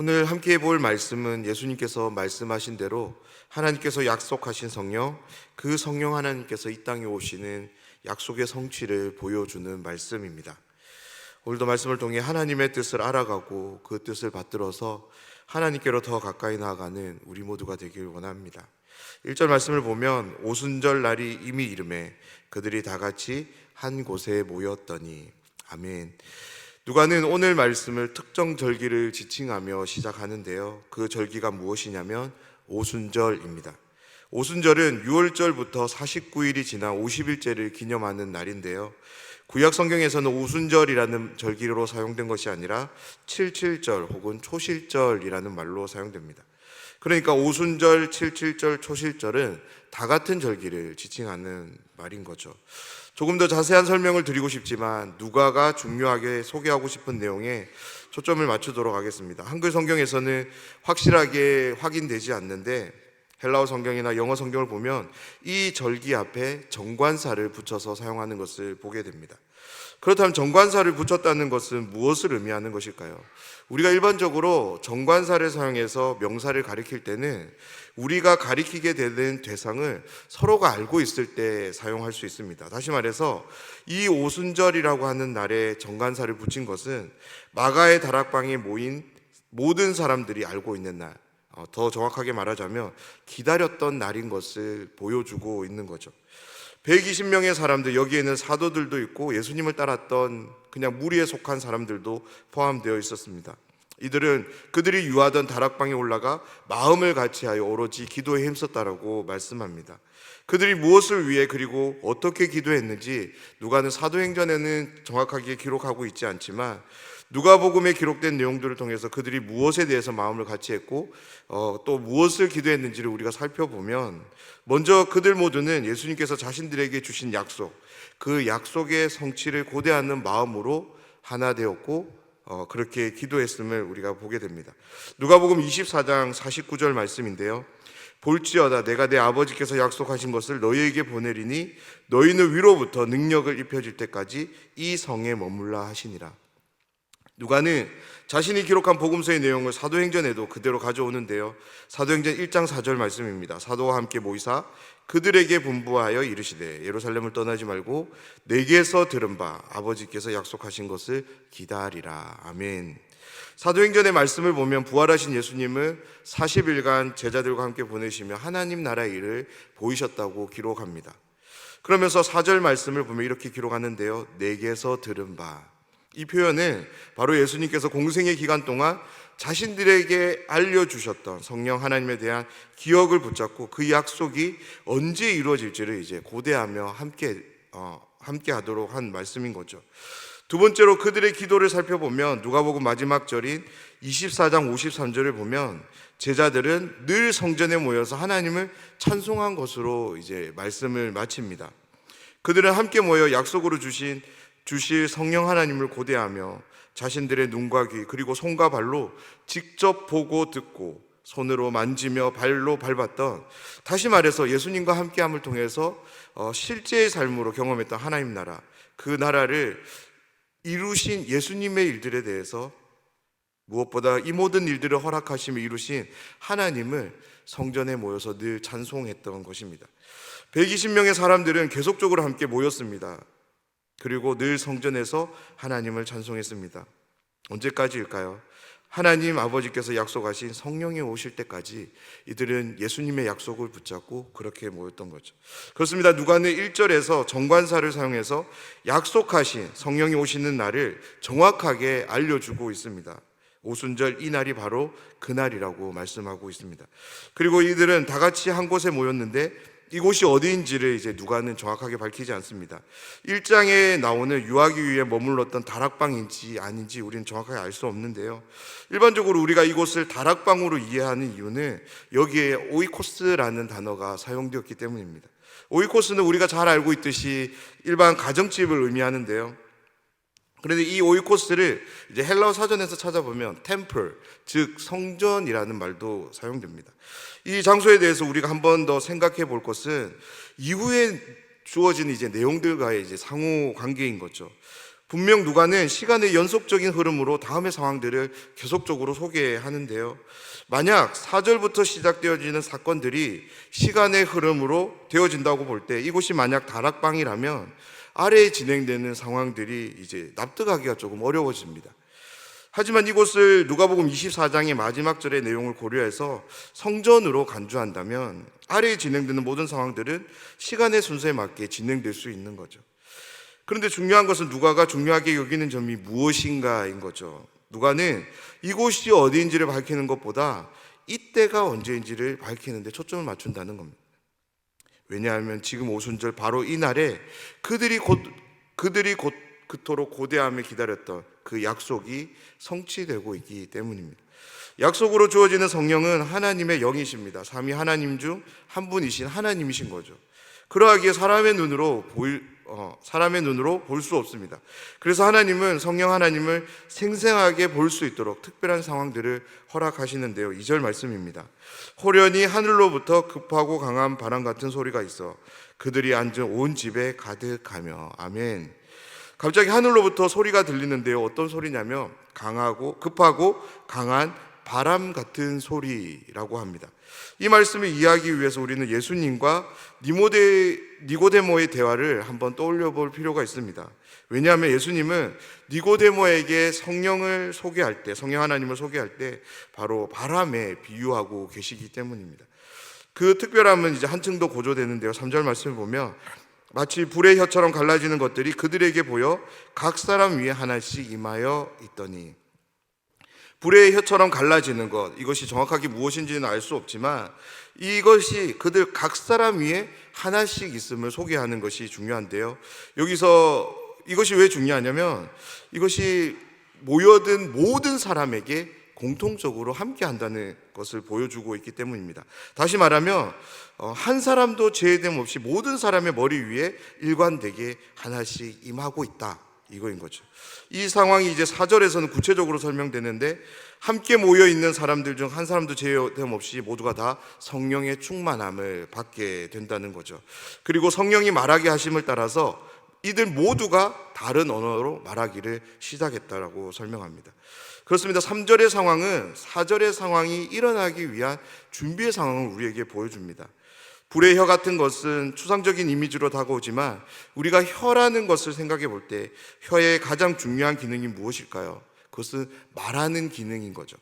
오늘 함께 볼 말씀은 예수님께서 말씀하신 대로 하나님께서 약속하신 성령, 그 성령 하나님께서 이 땅에 오시는 약속의 성취를 보여주는 말씀입니다. 오늘도 말씀을 통해 하나님의 뜻을 알아가고 그 뜻을 받들어서 하나님께로 더 가까이 나아가는 우리 모두가 되길 원합니다. 1절 말씀을 보면 오순절 날이 이미 이름에 그들이 다 같이 한 곳에 모였더니 아멘. 누가는 오늘 말씀을 특정 절기를 지칭하며 시작하는데요. 그 절기가 무엇이냐면 오순절입니다. 오순절은 6월절부터 49일이 지나 50일째를 기념하는 날인데요. 구약 성경에서는 오순절이라는 절기로 사용된 것이 아니라 77절 혹은 초실절이라는 말로 사용됩니다. 그러니까 오순절, 77절, 초실절은 다 같은 절기를 지칭하는 말인 거죠. 조금 더 자세한 설명을 드리고 싶지만 누가가 중요하게 소개하고 싶은 내용에 초점을 맞추도록 하겠습니다. 한글 성경에서는 확실하게 확인되지 않는데 헬라어 성경이나 영어 성경을 보면 이 절기 앞에 정관사를 붙여서 사용하는 것을 보게 됩니다. 그렇다면 정관사를 붙였다는 것은 무엇을 의미하는 것일까요? 우리가 일반적으로 정관사를 사용해서 명사를 가리킬 때는 우리가 가리키게 되는 대상을 서로가 알고 있을 때 사용할 수 있습니다. 다시 말해서 이 오순절이라고 하는 날에 정관사를 붙인 것은 마가의 다락방에 모인 모든 사람들이 알고 있는 날, 어, 더 정확하게 말하자면 기다렸던 날인 것을 보여주고 있는 거죠. 120명의 사람들 여기에는 사도들도 있고 예수님을 따랐던 그냥 무리에 속한 사람들도 포함되어 있었습니다. 이들은 그들이 유하던 다락방에 올라가 마음을 같이하여 오로지 기도에 힘썼다라고 말씀합니다. 그들이 무엇을 위해 그리고 어떻게 기도했는지 누가는 사도행전에는 정확하게 기록하고 있지 않지만 누가복음에 기록된 내용들을 통해서 그들이 무엇에 대해서 마음을 같이 했고 어, 또 무엇을 기도했는지를 우리가 살펴보면 먼저 그들 모두는 예수님께서 자신들에게 주신 약속 그 약속의 성취를 고대하는 마음으로 하나 되었고 어, 그렇게 기도했음을 우리가 보게 됩니다. 누가복음 24장 49절 말씀인데요. 볼지어다 내가 내 아버지께서 약속하신 것을 너희에게 보내리니 너희는 위로부터 능력을 입혀질 때까지 이 성에 머물라 하시니라. 누가는 자신이 기록한 복음서의 내용을 사도행전에도 그대로 가져오는데요. 사도행전 1장 4절 말씀입니다. 사도와 함께 모이사 그들에게 분부하여 이르시되 예루살렘을 떠나지 말고 내게서 들은 바 아버지께서 약속하신 것을 기다리라. 아멘. 사도행전의 말씀을 보면 부활하신 예수님을 40일간 제자들과 함께 보내시며 하나님 나라의 일을 보이셨다고 기록합니다. 그러면서 4절 말씀을 보면 이렇게 기록하는데요. 내게서 들은 바. 이 표현은 바로 예수님께서 공생의 기간 동안 자신들에게 알려주셨던 성령 하나님에 대한 기억을 붙잡고 그 약속이 언제 이루어질지를 이제 고대하며 함께, 어, 함께 하도록 한 말씀인 거죠. 두 번째로 그들의 기도를 살펴보면 누가복음 마지막 절인 24장 53절을 보면 제자들은 늘 성전에 모여서 하나님을 찬송한 것으로 이제 말씀을 마칩니다. 그들은 함께 모여 약속으로 주신 주실 성령 하나님을 고대하며 자신들의 눈과 귀 그리고 손과 발로 직접 보고 듣고 손으로 만지며 발로 밟았던 다시 말해서 예수님과 함께함을 통해서 어, 실제의 삶으로 경험했던 하나님 나라 그 나라를 이루신 예수님의 일들에 대해서 무엇보다 이 모든 일들을 허락하시며 이루신 하나님을 성전에 모여서 늘 찬송했던 것입니다. 120명의 사람들은 계속적으로 함께 모였습니다. 그리고 늘 성전에서 하나님을 찬송했습니다. 언제까지일까요? 하나님 아버지께서 약속하신 성령이 오실 때까지 이들은 예수님의 약속을 붙잡고 그렇게 모였던 거죠. 그렇습니다. 누가는 1절에서 정관사를 사용해서 약속하신 성령이 오시는 날을 정확하게 알려주고 있습니다. 오순절 이 날이 바로 그날이라고 말씀하고 있습니다. 그리고 이들은 다 같이 한 곳에 모였는데 이곳이 어디인지를 이제 누가는 정확하게 밝히지 않습니다. 1장에 나오는 유아기 위에 머물렀던 다락방인지 아닌지 우리는 정확하게 알 수 없는데요. 일반적으로 우리가 이곳을 다락방으로 이해하는 이유는 여기에 오이코스라는 단어가 사용되었기 때문입니다. 오이코스는 우리가 잘 알고 있듯이 일반 가정집을 의미하는데요. 그런데 이 오이코스를 이제 헬라어 사전에서 찾아보면 템플, 즉 성전이라는 말도 사용됩니다. 이 장소에 대해서 우리가 한 번 더 생각해 볼 것은 이후에 주어진 이제 내용들과의 이제 상호 관계인 거죠. 분명 누가는 시간의 연속적인 흐름으로 다음의 상황들을 계속적으로 소개하는데요. 만약 4절부터 시작되어지는 사건들이 시간의 흐름으로 되어진다고 볼 때 이곳이 만약 다락방이라면 아래에 진행되는 상황들이 이제 납득하기가 조금 어려워집니다. 하지만 이곳을 누가복음 24장의 마지막 절의 내용을 고려해서 성전으로 간주한다면 아래에 진행되는 모든 상황들은 시간의 순서에 맞게 진행될 수 있는 거죠. 그런데 중요한 것은 누가가 중요하게 여기는 점이 무엇인가인 거죠. 누가는 이곳이 어디인지를 밝히는 것보다 이때가 언제인지를 밝히는데 초점을 맞춘다는 겁니다. 왜냐하면 지금 오순절 바로 이 날에 그들이 곧 그들이 곧 그토록 고대함에 기다렸던 그 약속이 성취되고 있기 때문입니다. 약속으로 주어지는 성령은 하나님의 영이십니다. 삼위 하나님 중 한 분이신 하나님이신 거죠. 그러하기에 사람의 눈으로 보일 어, 사람의 눈으로 볼 수 없습니다. 그래서 하나님은 성령 하나님을 생생하게 볼 수 있도록 특별한 상황들을 허락하시는데요. 2절 말씀입니다. 호련히 하늘로부터 급하고 강한 바람 같은 소리가 있어 그들이 앉은 온 집에 가득하며 아멘. 갑자기 하늘로부터 소리가 들리는데요. 어떤 소리냐면 강하고 급하고 강한 바람 같은 소리라고 합니다. 이 말씀을 이해하기 위해서 우리는 예수님과 니모데, 니고데모의 대화를 한번 떠올려 볼 필요가 있습니다. 왜냐하면 예수님은 니고데모에게 성령을 소개할 때, 성령 하나님을 소개할 때 바로 바람에 비유하고 계시기 때문입니다. 그 특별함은 이제 한층 더 고조되는데요. 3절 말씀을 보면 마치 불의 혀처럼 갈라지는 것들이 그들에게 보여 각 사람 위에 하나씩 임하여 있더니 불의 혀처럼 갈라지는 것 이것이 정확하게 무엇인지는 알 수 없지만 이것이 그들 각 사람 위에 하나씩 있음을 소개하는 것이 중요한데요. 여기서 이것이 왜 중요하냐면 이것이 모여든 모든 사람에게 공통적으로 함께 한다는 것을 보여주고 있기 때문입니다. 다시 말하면 어, 한 사람도 제외됨 없이 모든 사람의 머리 위에 일관되게 하나씩 임하고 있다. 이거인 거죠. 이 상황이 이제 사절에서는 구체적으로 설명되는데 함께 모여 있는 사람들 중 한 사람도 제외됨 없이 모두가 다 성령의 충만함을 받게 된다는 거죠. 그리고 성령이 말하게 하심을 따라서 이들 모두가 다른 언어로 말하기를 시작했다라고 설명합니다. 그렇습니다. 3절의 상황은 4절의 상황이 일어나기 위한 준비의 상황을 우리에게 보여줍니다. 불의 혀 같은 것은 추상적인 이미지로 다가오지만 우리가 혀라는 것을 생각해 볼 때 혀의 가장 중요한 기능이 무엇일까요? 그것은 말하는 기능인 거죠.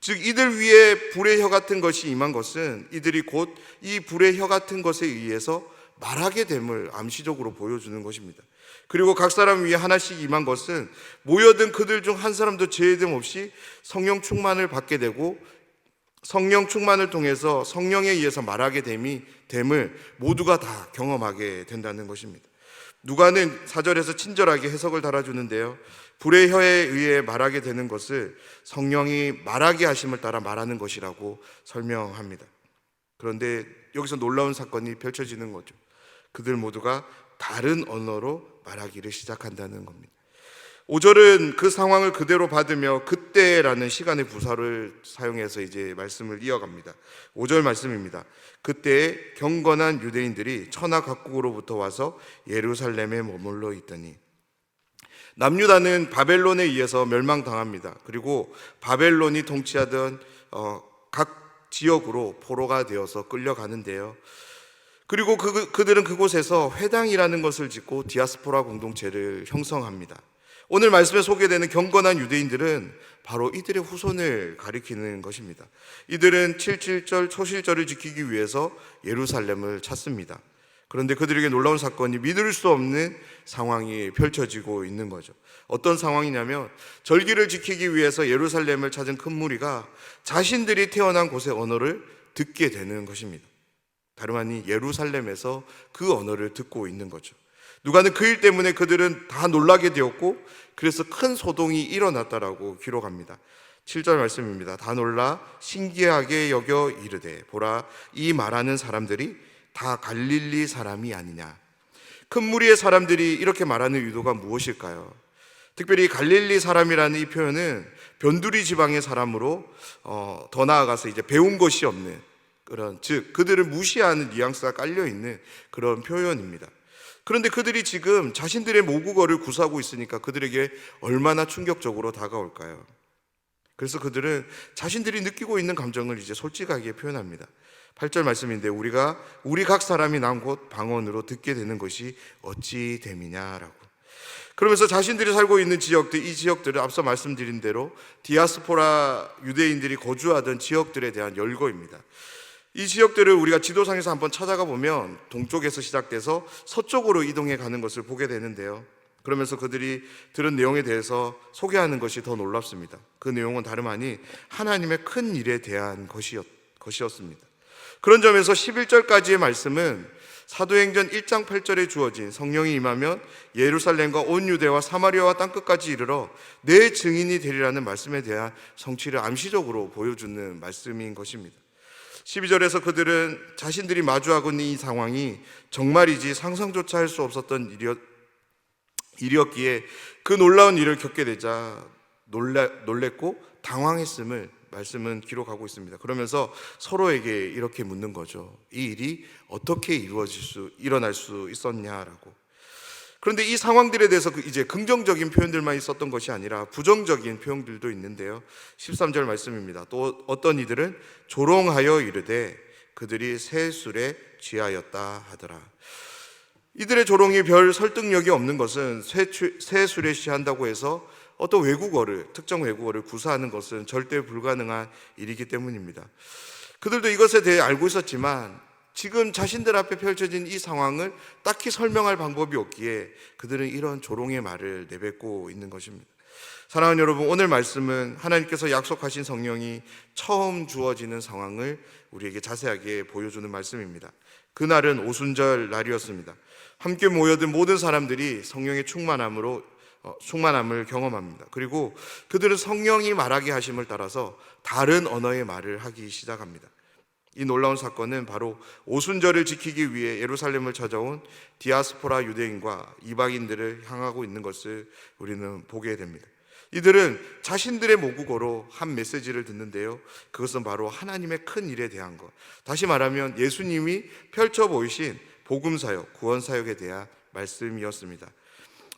즉 이들 위에 불의 혀 같은 것이 임한 것은 이들이 곧 이 불의 혀 같은 것에 의해서 말하게 됨을 암시적으로 보여주는 것입니다. 그리고 각 사람 위에 하나씩 임한 것은 모여든 그들 중 한 사람도 제외됨 없이 성령 충만을 받게 되고 성령 충만을 통해서 성령에 의해서 말하게 됨이 됨을 모두가 다 경험하게 된다는 것입니다. 누가는 사절에서 친절하게 해석을 달아주는데요. 불의 혀에 의해 말하게 되는 것을 성령이 말하게 하심을 따라 말하는 것이라고 설명합니다. 그런데 여기서 놀라운 사건이 펼쳐지는 거죠. 그들 모두가 다른 언어로 말하기를 시작한다는 겁니다. 5절은 그 상황을 그대로 받으며 그때라는 시간의 부사를 사용해서 이제 말씀을 이어갑니다. 5절 말씀입니다. 그때 경건한 유대인들이 천하 각국으로부터 와서 예루살렘에 머물러 있더니 남유다는 바벨론에 의해서 멸망당합니다. 그리고 바벨론이 통치하던 어, 각 지역으로 포로가 되어서 끌려가는데요. 그리고 그, 그들은 그곳에서 회당이라는 것을 짓고 디아스포라 공동체를 형성합니다. 오늘 말씀에 소개되는 경건한 유대인들은 바로 이들의 후손을 가리키는 것입니다. 이들은 77절 초실절을 지키기 위해서 예루살렘을 찾습니다. 그런데 그들에게 놀라운 사건이 믿을 수 없는 상황이 펼쳐지고 있는 거죠. 어떤 상황이냐면 절기를 지키기 위해서 예루살렘을 찾은 큰 무리가 자신들이 태어난 곳의 언어를 듣게 되는 것입니다. 다름 아닌 예루살렘에서 그 언어를 듣고 있는 거죠. 누가는 그 일 때문에 그들은 다 놀라게 되었고 그래서 큰 소동이 일어났다라고 기록합니다. 7절 말씀입니다. 다 놀라 신기하게 여겨 이르되 보라 이 말하는 사람들이 다 갈릴리 사람이 아니냐. 큰 무리의 사람들이 이렇게 말하는 의도가 무엇일까요? 특별히 갈릴리 사람이라는 이 표현은 변두리 지방의 사람으로 어, 더 나아가서 이제 배운 것이 없는 그런 즉 그들을 무시하는 뉘앙스가 깔려 있는 그런 표현입니다. 그런데 그들이 지금 자신들의 모국어를 구사하고 있으니까 그들에게 얼마나 충격적으로 다가올까요? 그래서 그들은 자신들이 느끼고 있는 감정을 이제 솔직하게 표현합니다. 8절 말씀인데 우리가 우리 각 사람이 난 곳 방언으로 듣게 되는 것이 어찌 됨이냐라고. 그러면서 자신들이 살고 있는 지역들 이 지역들을 앞서 말씀드린 대로 디아스포라 유대인들이 거주하던 지역들에 대한 열거입니다. 이 지역들을 우리가 지도상에서 한번 찾아가 보면 동쪽에서 시작돼서 서쪽으로 이동해 가는 것을 보게 되는데요. 그러면서 그들이 들은 내용에 대해서 소개하는 것이 더 놀랍습니다. 그 내용은 다름 아니 하나님의 큰 일에 대한 것이었, 것이었습니다. 그런 점에서 11절까지의 말씀은 사도행전 1장 8절에 주어진 성령이 임하면 예루살렘과 온 유대와 사마리아와 땅끝까지 이르러 내 증인이 되리라는 말씀에 대한 성취를 암시적으로 보여주는 말씀인 것입니다. 12절에서 그들은 자신들이 마주하고 있는 이 상황이 정말이지 상상조차 할 수 없었던 일이었, 일이었기에 그 놀라운 일을 겪게 되자 놀라, 놀랬고 당황했음을 말씀은 기록하고 있습니다. 그러면서 서로에게 이렇게 묻는 거죠. 이 일이 어떻게 이루어질 수, 일어날 수 있었냐라고. 그런데 이 상황들에 대해서 그 이제 긍정적인 표현들만 있었던 것이 아니라 부정적인 표현들도 있는데요. 13절 말씀입니다. 또 어떤 이들은 조롱하여 이르되 그들이 새 술에 취하였다 하더라. 이들의 조롱이 별 설득력이 없는 것은 새, 술에 취한다고 해서 어떤 외국어를 특정 외국어를 구사하는 것은 절대 불가능한 일이기 때문입니다. 그들도 이것에 대해 알고 있었지만 지금 자신들 앞에 펼쳐진 이 상황을 딱히 설명할 방법이 없기에 그들은 이런 조롱의 말을 내뱉고 있는 것입니다. 사랑하는 여러분, 오늘 말씀은 하나님께서 약속하신 성령이 처음 주어지는 상황을 우리에게 자세하게 보여주는 말씀입니다. 그날은 오순절 날이었습니다. 함께 모여든 모든 사람들이 성령의 충만함으로 어, 충만함을 경험합니다. 그리고 그들은 성령이 말하게 하심을 따라서 다른 언어의 말을 하기 시작합니다. 이 놀라운 사건은 바로 오순절을 지키기 위해 예루살렘을 찾아온 디아스포라 유대인과 이방인들을 향하고 있는 것을 우리는 보게 됩니다. 이들은 자신들의 모국어로 한 메시지를 듣는데요. 그것은 바로 하나님의 큰 일에 대한 것. 다시 말하면 예수님이 펼쳐 보이신 복음 사역, 구원 사역에 대한 말씀이었습니다.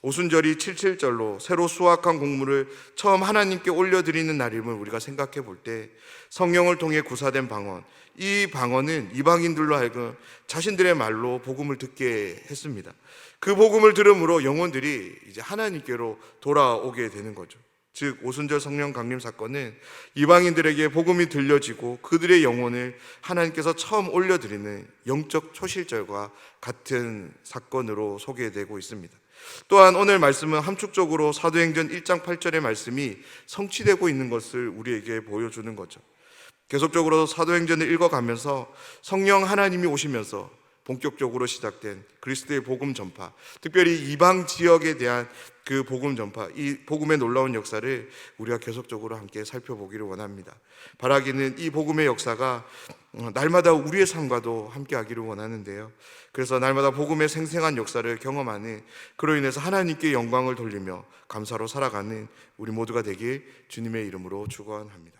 오순절이 77절로 새로 수확한 곡물을 처음 하나님께 올려드리는 날임을 우리가 생각해 볼 때 성령을 통해 구사된 방언, 이 방언은 이방인들로 하여금 자신들의 말로 복음을 듣게 했습니다. 그 복음을 들음으로 영혼들이 이제 하나님께로 돌아오게 되는 거죠. 즉 오순절 성령 강림 사건은 이방인들에게 복음이 들려지고 그들의 영혼을 하나님께서 처음 올려드리는 영적 초실절과 같은 사건으로 소개되고 있습니다. 또한 오늘 말씀은 함축적으로 사도행전 1장 8절의 말씀이 성취되고 있는 것을 우리에게 보여주는 거죠. 계속적으로 사도행전을 읽어가면서 성령 하나님이 오시면서 본격적으로 시작된 그리스도의 복음 전파, 특별히 이방 지역에 대한 그 복음 전파, 이 복음의 놀라운 역사를 우리가 계속적으로 함께 살펴보기를 원합니다. 바라기는 이 복음의 역사가 어, 날마다 우리의 삶과도 함께 하기를 원하는데요. 그래서 날마다 복음의 생생한 역사를 경험하는 그로 인해서 하나님께 영광을 돌리며 감사로 살아가는 우리 모두가 되길 주님의 이름으로 축원합니다.